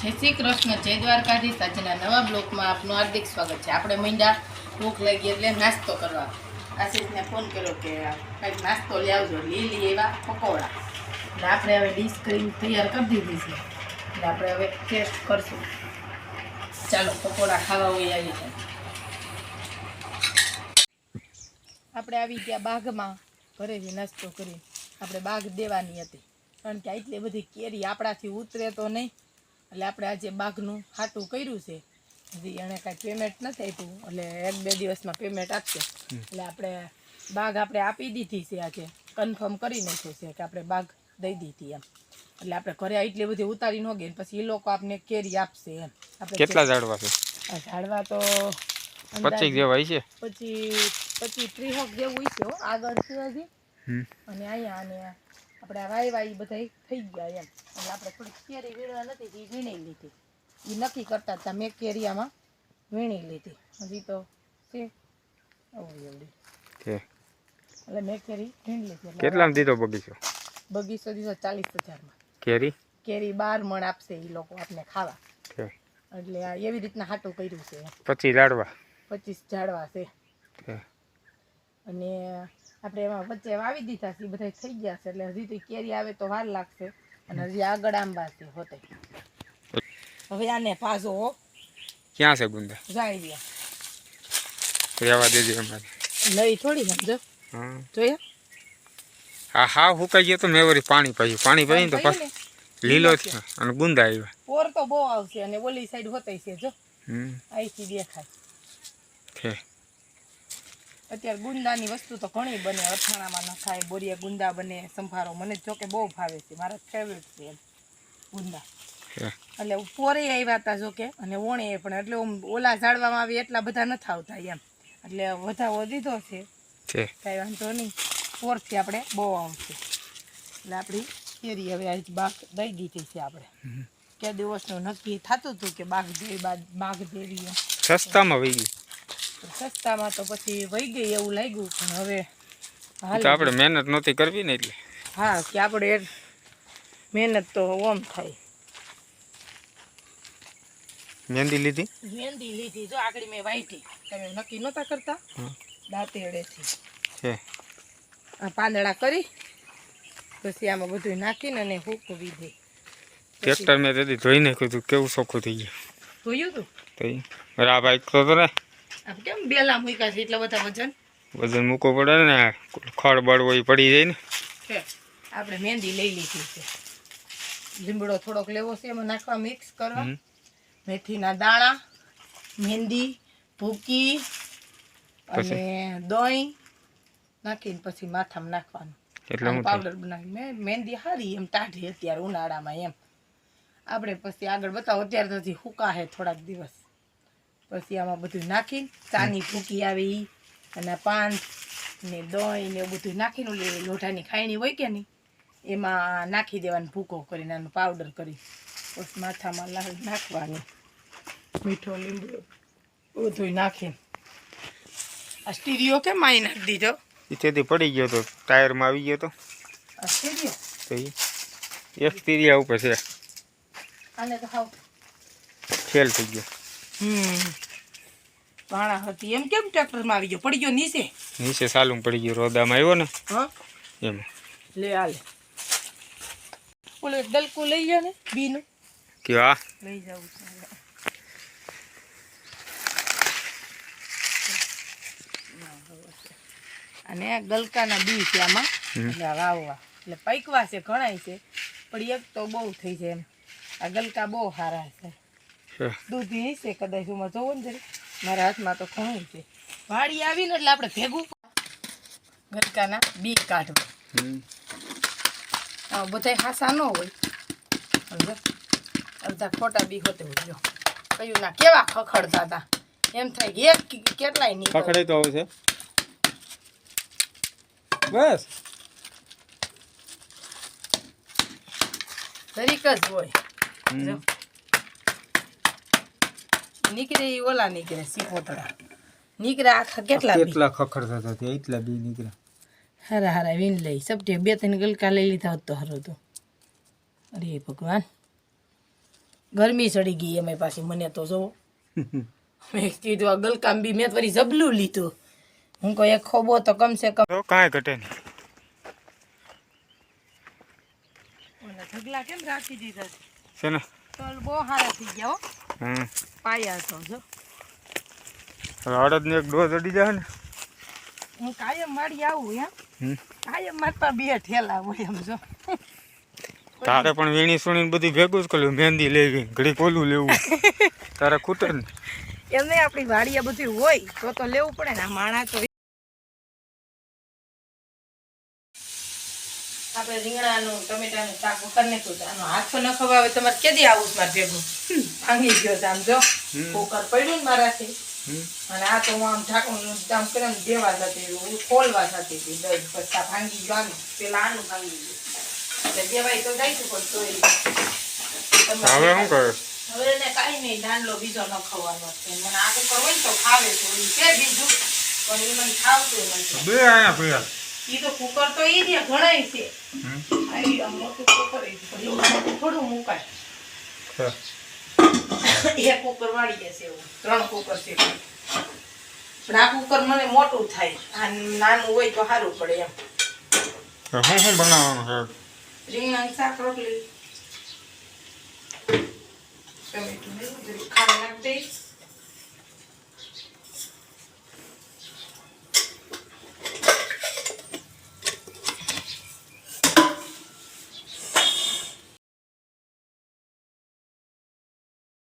જય શ્રી કૃષ્ણ જય દ્વારકાધીશ. આજના નવા બ્લોકમાં આપનું હાર્દિક સ્વાગત છે. આપણે મીંડા ભૂખ લાગી એટલે નાસ્તો કરવા. આશીષને ફોન કર્યો કે કંઈક નાસ્તો લઈ આવજો. લીલી એવા પકોડા. એટલે આપણે હવે ડીશ કરીને તૈયાર કરી દીધી છે. એટલે આપણે હવે ટેસ્ટ કરશું. ચાલો પકોડા ખાવા હોય આવી છે આપણે આવી ગયા બાગમાં ઘરેથી નાસ્તો કરી. આપણે બાગ દેવાની હતી. કારણ કે આટલી બધી કેરી આપણાથી ઉતરે તો નહીં. એટલે આપણે આજે બાઘનું હાટું કર્યું છે. હજી એણે કાંઈ પેમેન્ટ નથી આપ્યું. એટલે એક બે દિવસમાં પેમેન્ટ આપશે. એટલે આપણે બાઘ આપણે આપી દીધી છે આજે. કન્ફર્મ કરી નાખ્યું છે કે આપણે બાઘ દઈ દીધી એમ. એટલે આપણે ઘરે એટલી બધી ઉતારી ન ગઈ પછી એ લોકો આપણે કેરી આપશે એમ. આપણે કેટલા ઝાડવા છે? ઝાડવા તો પચીસ જેવા છે પછી પછી ત્રીહક જેવું છે આગળ છે હજી. અને અહીંયા અને આપણે વાય વાય બધા થઈ ગયા એમ. એટલે આપણે થોડીક કેરી વીણવા નથી એ વીણી લીધી. એ નક્કી કરતા હતા મેં કેરિયામાં વીણી લીધી. હજી તો છે. આવું એવડી એટલે મેં કેરી વીણી લીધી. કેટલામાં દીધો બગીચો? બગીચો દીધો ચાલીસ હજારમાં કેરી? કેરી બાર મણ આપશે એ લોકો આપને ખાવા. એટલે આ એવી રીતના હાટું કર્યું છે. પચીસ ઝાડવા? પચીસ ઝાડવા છે. અને આપણે એમાં વચ્ચે વાવી દીધા છે બધા થઈ ગયા છે એટલે હજી તો કેરી આવે તો વાર લાગશે અને હજી આગળ આંબા છે હોતે. હવે આને પાછો ક્યાં છે ગુંદા? જાય દે રહેવા દેજે અમારે. લઈ થોડી સમજો. હા. જોયા હા. હા હુકાઈ ગયો તો મેં વળી પાણી પાયું પાણી પાયું તો પાછું લીલો થયો અને ગુંદા આવ્યા. પોર તો બહુ આવશે અને ઓલી સાઈડ હોતે છે જો. અહીંથી દેખાય. છે. અત્યારે ગુંદાની વસ્તુ તો ઘણી બને અથાણામાં નખાય બોરિયા ગુંદા બને સંભારો. મને જોકે બહુ ભાવે છે મારા ફેવરેટ છે એમ ગુંદા. એટલે પોરે આવ્યા હતા જોકે અને વણે પણ એટલે ઓલા ઝાડવામાં આવી એટલા બધા નથી આવતા એમ. એટલે વધાવો દીધો છે. કાંઈ વાંધો નહીં. પોરથી આપણે બહુ આવશે. એટલે આપણી કેરી હવે આજ બાગ દઈ દીધી છે આપણે. કે દિવસનું નક્કી થતું હતું કે બાગ દેવી બાગ દેવી સસ્તામાં વહી તો સસ્તામાં તો પછી વહી ગઈ એવું લાગ્યું પણ હવે તો આપણે મહેનત નહોતી કરવી ને એટલે? હા કે આપણે મહેનત તો ઓમ થાય. મહેંદી લીધી? મહેંદી લીધી જો આગળ મેં વાઈટી. તમે નક્કી નહોતા કરતા. દાંતેડેથી. છે. આ પાંદડા કરી પછી આમાં બધું નાખીને અને હૂકવી દે ટ્રેક્ટર મેં તેથી ધોઈ નાખ્યું હતું કેવું સોખું થઈ ગયું? ધોયું તું? તો ઈ બાઈક તો હતો ને આમ કેમ બેલા મૂક્યા છે એટલા બધા વજન? વજન મૂકવો પડે ને ખડ બળવો એ પડી જાય ને. આપણે મહેંદી લઈ લીધી છે. લીમડો થોડોક લેવો છે એમાં નાખવા મિક્સ કરવા. મેથીના દાણા મહેંદી ભૂકી અને દહીં નાખીને પછી માથામાં નાખવાનું. એટલે પાવડર બનાવી મેં મહેંદી સારી એમ ટાઢી અત્યારે ઉનાળામાં એમ. આપણે પછી આગળ બતાવો અત્યારે તો હજી હુકાશે થોડાક દિવસ. પછી આમાં બધું નાખીને ચાની ભૂકી આવી એ અને પાન ને દહીં ને બધું નાખીને ઓલી લોઢાની ખાયણી હોય કે નહીં એમાં નાખી દેવાનું ભૂકો કરીને આનો પાવડર કરી. પછી માથામાં લા- નાખવાની. મીઠો લીંબુ બધું નાખીને. આ સ્ટીરિયો કેમ અહીં નાખી દીધો? તેથી પડી ગયો તો ટાયરમાં આવી ગયો તો. આ સ્ટીરિયો? તો એ એક સ્ટીરિયા ઉપર છે. આને તો હાવ ફેલ થઈ ગયો. પાણા હતી. એમ કેમ ટ્રેક્ટરમાં આવી ગયો? પડી ગયો નીચે? નીચે સાલું પડી ગયું રોદામાં આવ્યો ને. હા? એમ. લે આલે લે એક ડલકું લઈ જા ને બીનું. કે આ? લઈ જાઉં છે. અને આ ગલકાના બી છે આમાં. એટલે વાવવા. એટલે પૈકવા છે ઘણાય છે. પણ એક તો બહુ થઈ જાય એમ. આ ગલકા બહુ સારા છે છે. દૂધી છે કદાચ હું જોવો ને જરી. મારા હાથમાં તો ઘણું છે. વાડી આવીને એટલે આપણે ભેગું ગરકાના બી કાઢવા. બધા હાસા ન હોય. અડધા ખોટા બી હોતે જો કયું ના કેવા ખખડતા હતા એમ થાય કે એક કેટલાય નહીં પકડે તો આવે છે. બસ. દરેક જ હોય. નીકળે એ ઓલા નીકળે સિપોતળા નીકળે આખા કેટલા કેટલા કેટલા ખખડતા હતા એટલા બી નીકળે. હારા હારા વીન લઈ. સપટે બે ત્રણ ગલકા લઈ લીધા હોત તો હારું તો અરે ભગવાન. ગરમી ચડી ગઈ એમાં પાછી મને તો જો મેં કીધું આ ગલકામ બી મેં વળી જબલું લીધું. હું કહું એક ખોબો તો કમસે કમ તો કાંઈ ઘટે નહીં. ઓલા ઢગલા કેમ રાખી દીધા છે? છે ને? તલ બહુ સારા થઈ ગયા હો. હમ. પાયા છો જો. હવે ને એક ડોઝ અડી જાય ને. હું કાયમ મારી આવું એમ. કાયમ મારતા બે ઠેલા હોય એમ જો. તારે પણ વીણી સુણીને બધી ભેગું જ કર્યું મહેંદી લેવી ઘડી કોલું લેવું. તારે ખૂટે ને. એમને આપણી વાડીયા બધું હોય તો તો લેવું પડે ને. આ માણા તો આપણે રીંગણાનું ટમેટાનું શાક કરી નાખ્યું આનો હાથો ન ખવાવે તમારે કેદી આવું છે મારે ભેગું? ભાંગી ગયો છે આમ જો. કુકર પડ્યું ને મારાથી. અને આ તો હું આમ ઢાંકણું આમ કરીને દેવા જતી હું ખોલવા જતી હતી દહીં પછી ભાંગી ગયો આનું. પેલા આનું ભાંગી ગયું. એટલે દેવાય તો જાય પણ તોય હવે શું કરે? હવે એને કાંઈ નહીં દાંડલો બીજો ન ખવાનો છે. મને આ કુકર હોય ને તો ખાવે તો એ છે બીજું. પણ એ મને ખાવતું નથી. બે આયા પીડા ઈ તો કુકર તો એ રહ્યા ઘણાય છે. આ મોટું કુકર થોડું મુકાય. એક કુકર વાળી જશે એવું. ત્રણ કુકર છે. પણ આ કુકર મને મોટું થાય. આ નાનું હોય તો સારું પડે એમ. શું શું બનાવવાનું છે? રીંગણ શાક રોટલી. ટમેટું ખાંડ નાખી દઈશ.